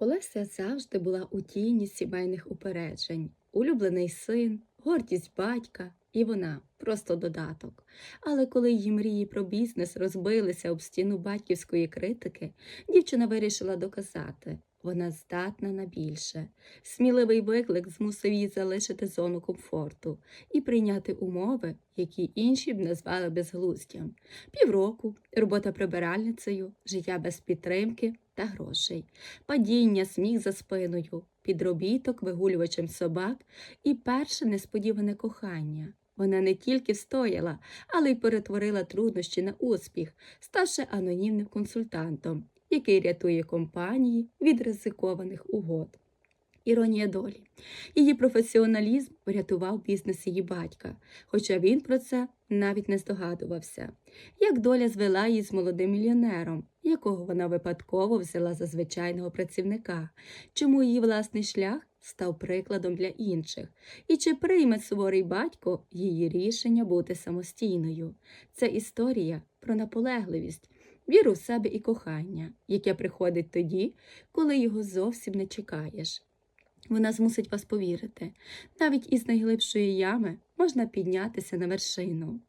Олеся завжди була у тіні сімейних упереджень, улюблений син, гордість батька, і вона просто додаток. Але коли її мрії про бізнес розбилися об стіну батьківської критики, дівчина вирішила доказати. Вона здатна на більше. Сміливий виклик змусив її залишити зону комфорту і прийняти умови, які інші б назвали безглуздям. Півроку, робота прибиральницею, життя без підтримки та грошей, падіння, сміх за спиною, підробіток вигулювачем собак і перше несподіване кохання. Вона не тільки встояла, але й перетворила труднощі на успіх, ставши анонімним консультантом, який рятує компанії від ризикованих угод. Іронія долі. Її професіоналізм врятував бізнес її батька, хоча він про це навіть не здогадувався. Як доля звела її з молодим мільйонером, якого вона випадково взяла за звичайного працівника, чому її власний шлях став прикладом для інших, і чи прийме суворий батько її рішення бути самостійною. Це історія про наполегливість, віру в себе і кохання, яке приходить тоді, коли його зовсім не чекаєш. Вона змусить вас повірити. Навіть із найглибшої ями можна піднятися на вершину.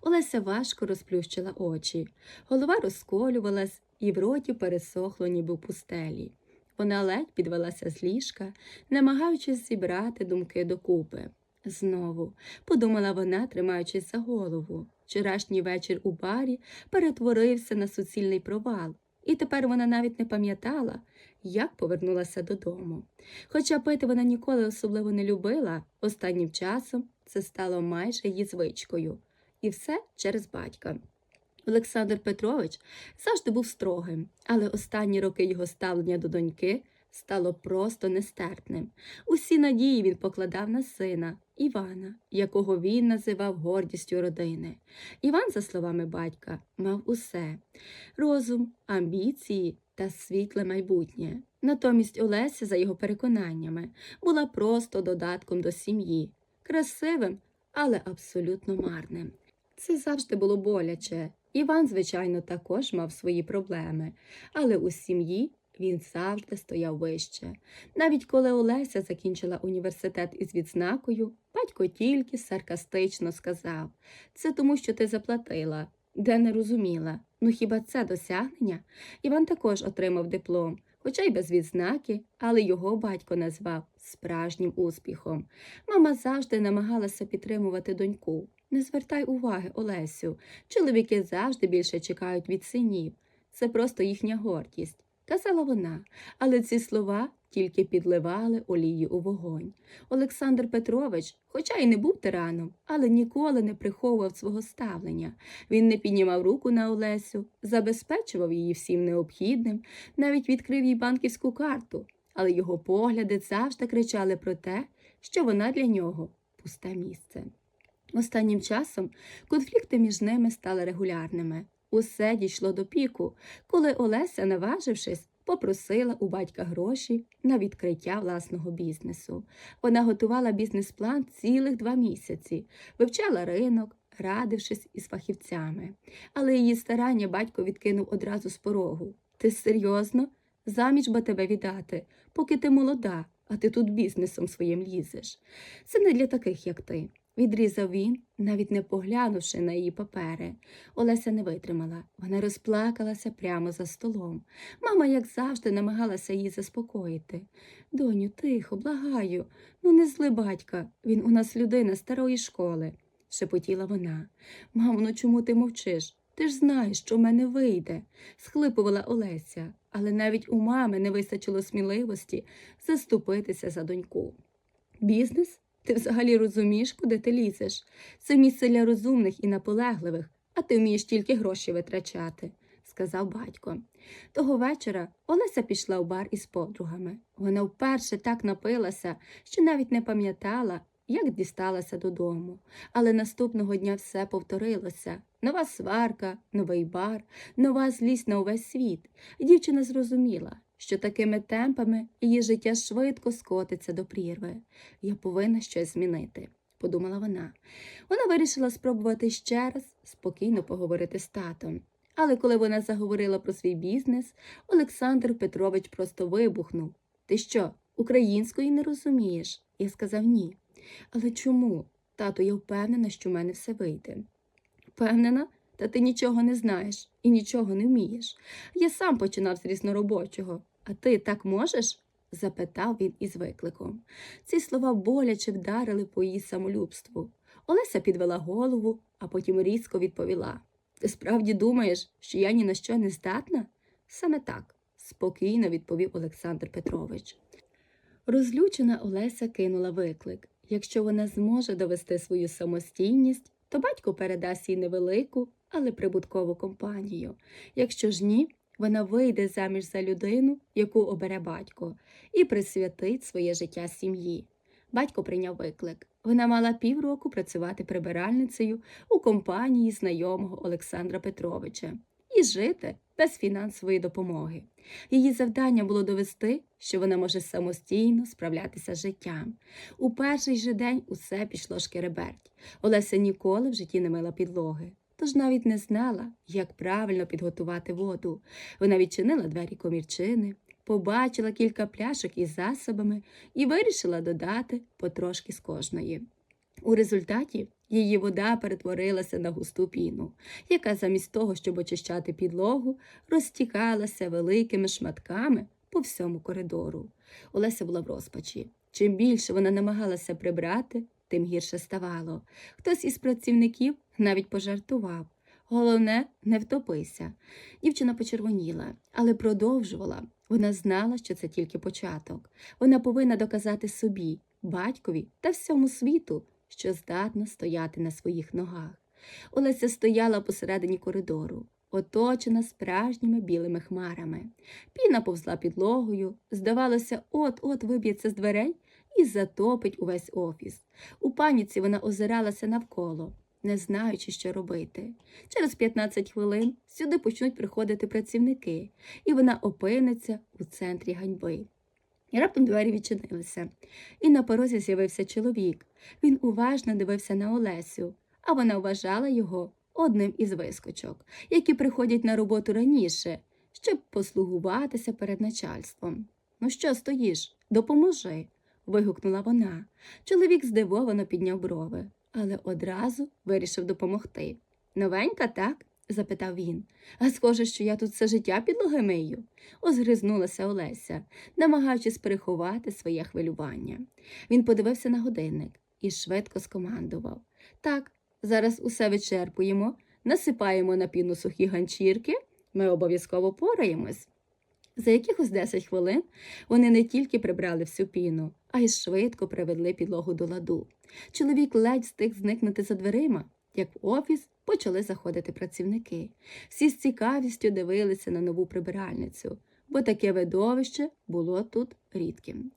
Олеся важко розплющила очі, голова розколювалась і в роті пересохло, ніби в пустелі. Вона ледь підвелася з ліжка, намагаючись зібрати думки докупи. Знову, подумала вона, тримаючись за голову. Вчорашній вечір у барі перетворився на суцільний провал, і тепер вона навіть не пам'ятала, як повернулася додому. Хоча пити вона ніколи особливо не любила, останнім часом це стало майже її звичкою. І все через батька. Олександр Петрович завжди був строгим, але останні роки його ставлення до доньки стало просто нестерпним. Усі надії він покладав на сина Івана, якого він називав гордістю родини. Іван, за словами батька, мав усе розум, амбіції та світле майбутнє. Натомість Олеся, за його переконаннями, була просто додатком до сім'ї, красивим, але абсолютно марним. Це завжди було боляче. Іван, звичайно, також мав свої проблеми, але у сім'ї він завжди стояв вище. Навіть коли Олеся закінчила університет із відзнакою, батько тільки саркастично сказав це тому, що ти заплатила, де не розуміла. Ну хіба це досягнення? Іван також отримав диплом, хоча й без відзнаки, але його батько назвав справжнім успіхом. Мама завжди намагалася підтримувати доньку. Не звертай уваги, Олесю. Чоловіки завжди більше чекають від синів. Це просто їхня гордість, казала вона, але ці слова тільки підливали олії у вогонь. Олександр Петрович, хоча й не був тираном, але ніколи не приховував свого ставлення. Він не піднімав руку на Олесю, забезпечував її всім необхідним, навіть відкрив їй банківську карту, але його погляди завжди кричали про те, що вона для нього пусте місце. Останнім часом конфлікти між ними стали регулярними. Усе дійшло до піку, коли Олеся, наважившись, попросила у батька гроші на відкриття власного бізнесу. Вона готувала бізнес-план цілих два місяці, вивчала ринок, радившись із фахівцями. Але її старання батько відкинув одразу з порогу. Ти серйозно? Заміж би тебе віддати, поки ти молода, а ти тут бізнесом своїм лізеш. Це не для таких, як ти. Відрізав він, навіть не поглянувши на її папери. Олеся не витримала. Вона розплакалася прямо за столом. Мама, як завжди, намагалася її заспокоїти. Доню, тихо, благаю, ну не зли батька, він у нас людина старої школи, шепотіла вона. Мамо, ну чому ти мовчиш? Ти ж знаєш, що в мене вийде, схлипувала Олеся, але навіть у мами не вистачило сміливості заступитися за доньку. Бізнес? Ти взагалі розумієш, куди ти лізеш? Це місце для розумних і наполегливих, а ти вмієш тільки гроші витрачати, сказав батько. Того вечора Олеся пішла в бар із подругами. Вона вперше так напилася, що навіть не пам'ятала, як дісталася додому. Але наступного дня все повторилося. Нова сварка, новий бар, нова злість на увесь світ. Дівчина зрозуміла, що такими темпами її життя швидко скотиться до прірви. Я повинна щось змінити, подумала вона. Вона вирішила спробувати ще раз спокійно поговорити з татом. Але коли вона заговорила про свій бізнес, Олександр Петрович просто вибухнув. Ти що, української не розумієш? Я сказав ні. Але чому? Тато, я впевнена, що в мене все вийде. Впевнена? Та ти нічого не знаєш і нічого не вмієш. Я сам починав з різноробочого. А ти так можеш? запитав він із викликом. Ці слова боляче вдарили по її самолюбству. Олеся підвела голову, а потім різко відповіла: Ти справді думаєш, що я ні на що не здатна? Саме так, спокійно відповів Олександр Петрович. Розлючена Олеся кинула виклик. Якщо вона зможе довести свою самостійність, то батько передасть їй невелику, але прибуткову компанію. Якщо ж ні, вона вийде заміж за людину, яку обере батько, і присвятить своє життя сім'ї. Батько прийняв виклик. Вона мала півроку працювати прибиральницею у компанії знайомого Олександра Петровича і жити без фінансової допомоги. Її завдання було довести, що вона може самостійно справлятися з життям. У перший же день усе пішло шкереберть. Олеся ніколи в житті не мила підлоги, тож навіть не знала, як правильно підготувати воду. Вона відчинила двері комірчини, побачила кілька пляшок із засобами і вирішила додати потрошки з кожної. У результаті її вода перетворилася на густу піну, яка замість того, щоб очищати підлогу, розтікалася великими шматками по всьому коридору. Олеся була в розпачі. Чим більше вона намагалася прибрати, тим гірше ставало. Хтось із працівників навіть пожартував. Головне, не втопися. Дівчина почервоніла, але продовжувала. Вона знала, що це тільки початок. Вона повинна доказати собі, батькові та всьому світу, що здатна стояти на своїх ногах. Олеся стояла посередині коридору, оточена справжніми білими хмарами. Піна повзла підлогою, здавалося, от-от виб'ється з дверей і затопить увесь офіс. У паніці вона озиралася навколо, не знаючи, що робити. Через 15 хвилин сюди почнуть приходити працівники, і вона опиниться у центрі ганьби. І раптом двері відчинилися, і на порозі з'явився чоловік. Він уважно дивився на Олесю, а вона вважала його одним із вискочок, які приходять на роботу раніше, щоб послугуватися перед начальством. Ну що стоїш? Допоможи. вигукнула вона. Чоловік здивовано підняв брови, але одразу вирішив допомогти. Новенька, так? запитав він. А схоже, що я тут все життя підлоги мию. Озгризнулася Олеся, намагаючись переховати своє хвилювання. Він подивився на годинник і швидко скомандував. Так, зараз усе вичерпуємо, насипаємо на піну сухі ганчірки, ми обов'язково пораємось. За якихось 10 хвилин вони не тільки прибрали всю піну, а й швидко привели підлогу до ладу. Чоловік ледь встиг зникнути за дверима, як в офіс почали заходити працівники. Всі з цікавістю дивилися на нову прибиральницю, бо таке видовище було тут рідким.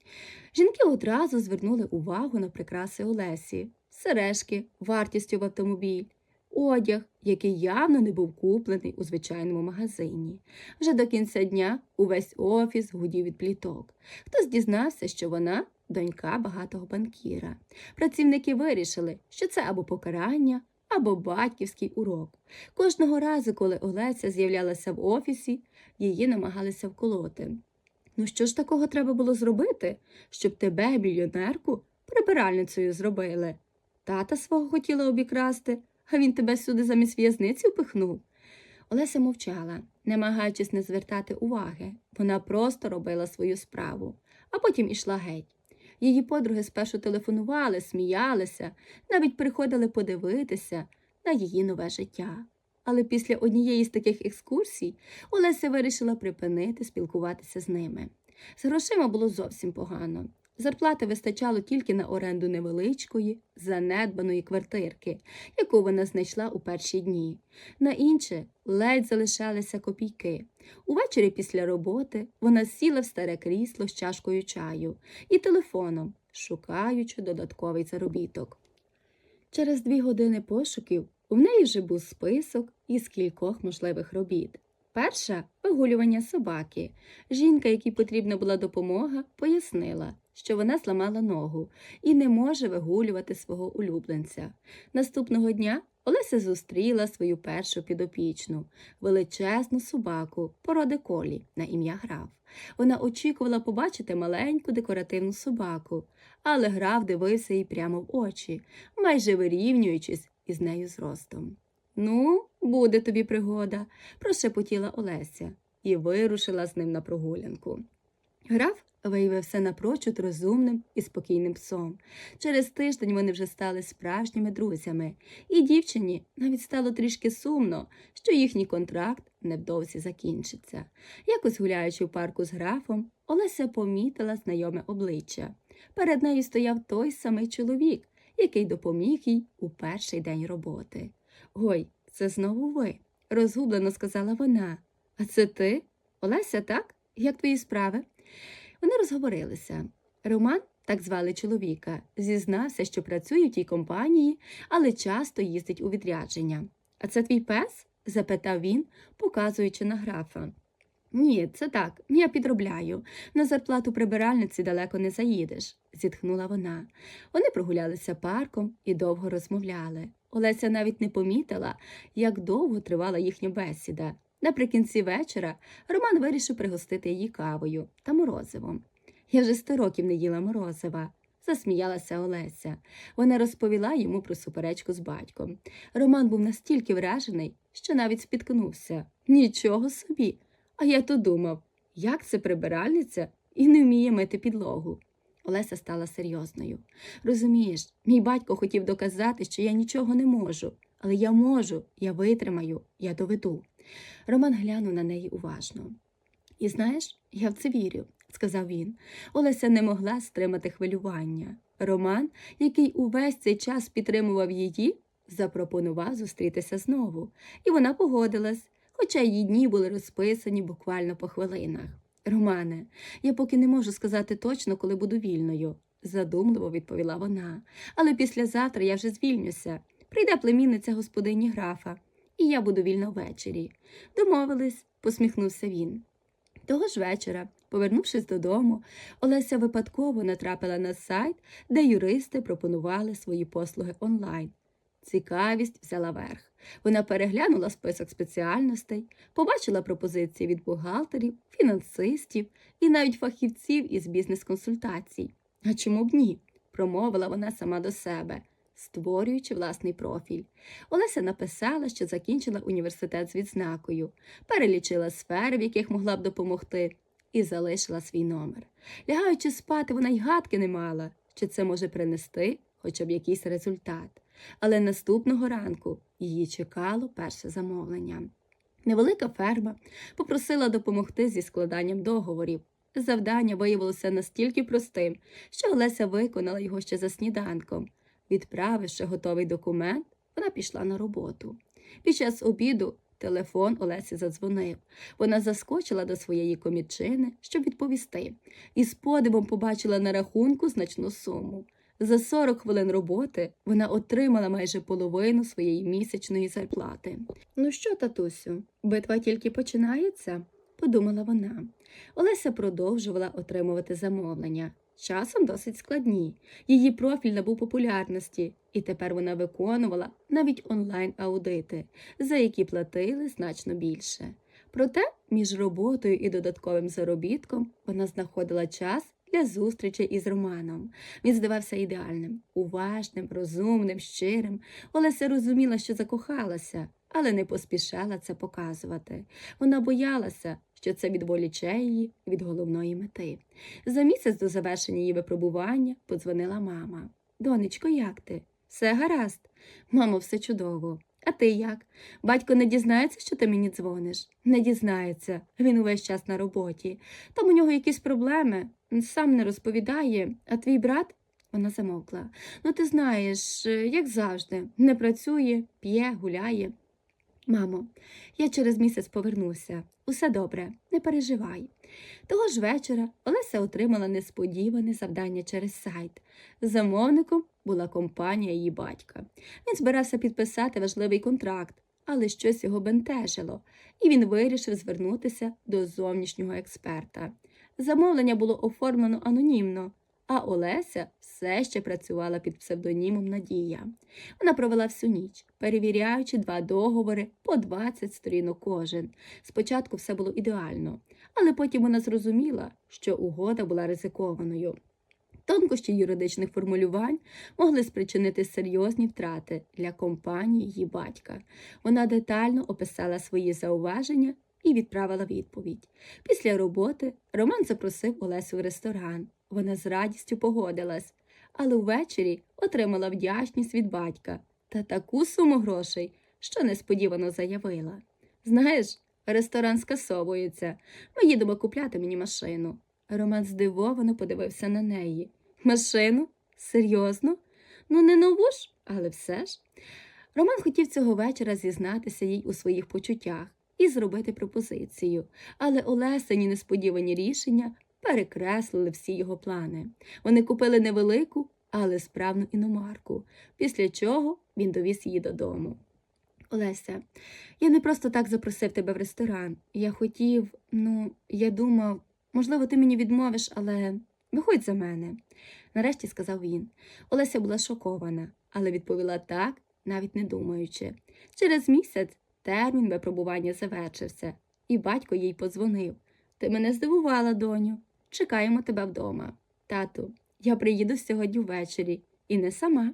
Жінки одразу звернули увагу на прикраси Олесі, сережки вартістю в автомобіль, одяг, який явно не був куплений у звичайному магазині. Вже до кінця дня увесь офіс гудів від пліток. Хтось дізнався, що вона донька багатого банкіра. Працівники вирішили, що це або покарання, або батьківський урок. Кожного разу, коли Олеся з'являлася в офісі, її намагалися вколоти. Ну що ж такого треба було зробити, щоб тебе, мільйонерку, прибиральницею зробили? Тата свого хотіла обікрасти, а він тебе сюди замість в'язниці впихнув. Олеся мовчала, намагаючись не звертати уваги. Вона просто робила свою справу, а потім ішла геть. Її подруги спершу телефонували, сміялися, навіть приходили подивитися на її нове життя. Але після однієї з таких екскурсій Олеся вирішила припинити спілкуватися з ними. З грошима було зовсім погано. Зарплати вистачало тільки на оренду невеличкої, занедбаної квартирки, яку вона знайшла у перші дні. На інше ледь залишалися копійки. Увечері після роботи вона сіла в старе крісло з чашкою чаю і телефоном, шукаючи додатковий заробіток. Через дві години пошуків у неї вже був список із кількох можливих робіт. Перша вигулювання собаки. Жінка, якій потрібна була допомога, пояснила, що вона зламала ногу і не може вигулювати свого улюбленця. Наступного дня Олеся зустріла свою першу підопічну, величезну собаку породи колі на ім'я граф. Вона очікувала побачити маленьку декоративну собаку, але граф дивився їй прямо в очі, майже вирівнюючись із нею зростом. Ну, буде тобі пригода, прошепотіла Олеся і вирушила з ним на прогулянку. Граф виявився напрочуд розумним і спокійним псом. Через тиждень вони вже стали справжніми друзями, і дівчині навіть стало трішки сумно, що їхній контракт невдовзі закінчиться. Якось гуляючи в парку з графом, Олеся помітила знайоме обличчя. Перед нею стояв той самий чоловік, який допоміг їй у перший день роботи. Ой, це знову ви, розгублено сказала вона. А це ти? Олеся, так? Як твої справи? Вони розговорилися. Роман, так звали чоловіка, зізнався, що працює в тій компанії, але часто їздить у відрядження. А це твій пес? запитав він, показуючи на графа. Ні, це так, я підробляю. На зарплату прибиральниці далеко не заїдеш, зітхнула вона. Вони прогулялися парком і довго розмовляли. Олеся навіть не помітила, як довго тривала їхня бесіда. Наприкінці вечора Роман вирішив пригостити її кавою та морозивом. Я вже сто років не їла морозива, засміялася Олеся. Вона розповіла йому про суперечку з батьком. Роман був настільки вражений, що навіть спіткнувся. Нічого собі. А я то думав, як це прибиральниця і не вміє мити підлогу. Олеся стала серйозною. Розумієш, мій батько хотів доказати, що я нічого не можу, але я можу, я витримаю, я доведу. Роман глянув на неї уважно. І знаєш, я в це вірю, сказав він. Олеся не могла стримати хвилювання. Роман, який увесь цей час підтримував її, запропонував зустрітися знову, і вона погодилась, хоча її дні були розписані буквально по хвилинах. Романе, я поки не можу сказати точно, коли буду вільною, задумливо відповіла вона. Але післязавтра я вже звільнюся. Прийде племінниця господині графа, і я буду вільна ввечері. Домовились, посміхнувся він. Того ж вечора, повернувшись додому, Олеся випадково натрапила на сайт, де юристи пропонували свої послуги онлайн. Цікавість взяла верх. Вона переглянула список спеціальностей, побачила пропозиції від бухгалтерів, фінансистів і навіть фахівців із бізнес-консультацій. А чому б ні? промовила вона сама до себе, створюючи власний профіль. Олеся написала, що закінчила університет з відзнакою, перелічила сфери, в яких могла б допомогти, і залишила свій номер. Лягаючи спати, вона й гадки не мала, що це може принести хоча б якийсь результат. Але наступного ранку її чекало перше замовлення. Невелика ферма попросила допомогти зі складанням договорів. Завдання виявилося настільки простим, що Олеся виконала його ще за сніданком. Відправивши готовий документ, вона пішла на роботу. Під час обіду телефон Олесі задзвонив. Вона заскочила до своєї комічини, щоб відповісти, і з подивом побачила на рахунку значну суму. За 40 хвилин роботи вона отримала майже половину своєї місячної зарплати. Ну що, татусю, битва тільки починається, подумала вона. Олеся продовжувала отримувати замовлення, часом досить складні. Її профіль набув популярності, і тепер вона виконувала навіть онлайн-аудити, за які платили значно більше. Проте між роботою і додатковим заробітком вона знаходила час для зустрічі із Романом. Він здавався ідеальним, уважним, розумним, щирим. Олеся розуміла, що закохалася, але не поспішала це показувати. Вона боялася, що це відволіче її від головної мети. За місяць до завершення її випробування подзвонила мама. Донечко, як ти? Все гаразд. Мамо, все чудово. А ти як? Батько не дізнається, що ти мені дзвониш? Не дізнається. Він увесь час на роботі. Там у нього якісь проблеми. Сам не розповідає, а твій брат. Вона замовкла. Ну, ти знаєш, як завжди, не працює, п'є, гуляє. Мамо, я через місяць повернуся. Усе добре, не переживай. Того ж вечора Олеся отримала несподіване завдання через сайт. Замовником була компанія її батька. Він збирався підписати важливий контракт, але щось його бентежило, і він вирішив звернутися до зовнішнього експерта. Замовлення було оформлено анонімно, а Олеся все ще працювала під псевдонімом Надія. Вона провела всю ніч, перевіряючи два договори по 20 сторінок кожен. Спочатку все було ідеально, але потім вона зрозуміла, що угода була ризикованою. Тонкощі юридичних формулювань могли спричинити серйозні втрати для компанії її батька. Вона детально описала свої зауваження і відправила відповідь. Після роботи Роман запросив Олесю в ресторан. Вона з радістю погодилась, але ввечері отримала вдячність від батька та таку суму грошей, що несподівано заявила. Знаєш, ресторан скасовується. Ми їдемо купляти мені машину. Роман здивовано подивився на неї. Машину? Серйозно? Ну, не нову ж, але все ж. Роман хотів цього вечора зізнатися їй у своїх почуттях і зробити пропозицію, але Олесині несподівані рішення перекреслили всі його плани. Вони купили невелику, але справну іномарку, після чого він довіз її додому. Олеся, я не просто так запросив тебе в ресторан. Я хотів, ну, я думав, можливо, ти мені відмовиш, але виходь за мене, нарешті сказав він. Олеся була шокована, але відповіла так, навіть не думаючи. Через місяць термін випробування завершився, і батько їй подзвонив. Ти мене здивувала, доню. Чекаємо тебе вдома. Тату, я приїду сьогодні ввечері, і не сама.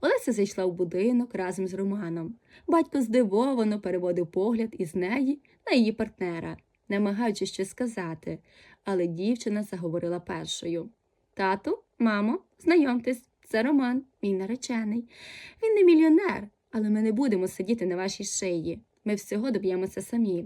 Олеся зайшла в будинок разом з Романом. Батько здивовано переводив погляд із неї на її партнера, намагаючись щось сказати, але дівчина заговорила першою. Тату, мамо, знайомтесь, це Роман, мій наречений. Він не мільйонер, але ми не будемо сидіти на вашій шиї. Ми всього доб'ємося самі.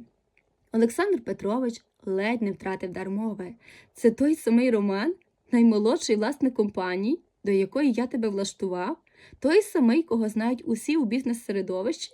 Олександр Петрович ледь не втратив дар мови. Це той самий Роман, наймолодший власник компанії, до якої я тебе влаштував, той самий, кого знають усі у бізнес-середовищі?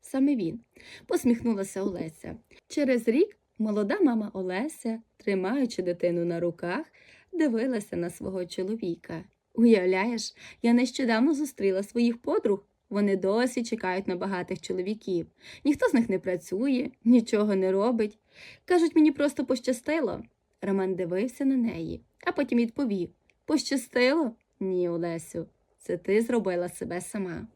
Саме він, посміхнулася Олеся. Через рік молода мама Олеся, тримаючи дитину на руках, дивилася на свого чоловіка. Уявляєш, я нещодавно зустріла своїх подруг. Вони досі чекають на багатих чоловіків. Ніхто з них не працює, нічого не робить. Кажуть, мені просто пощастило. Роман дивився на неї, а потім відповів Пощастило? Ні, Олесю, це ти зробила себе сама.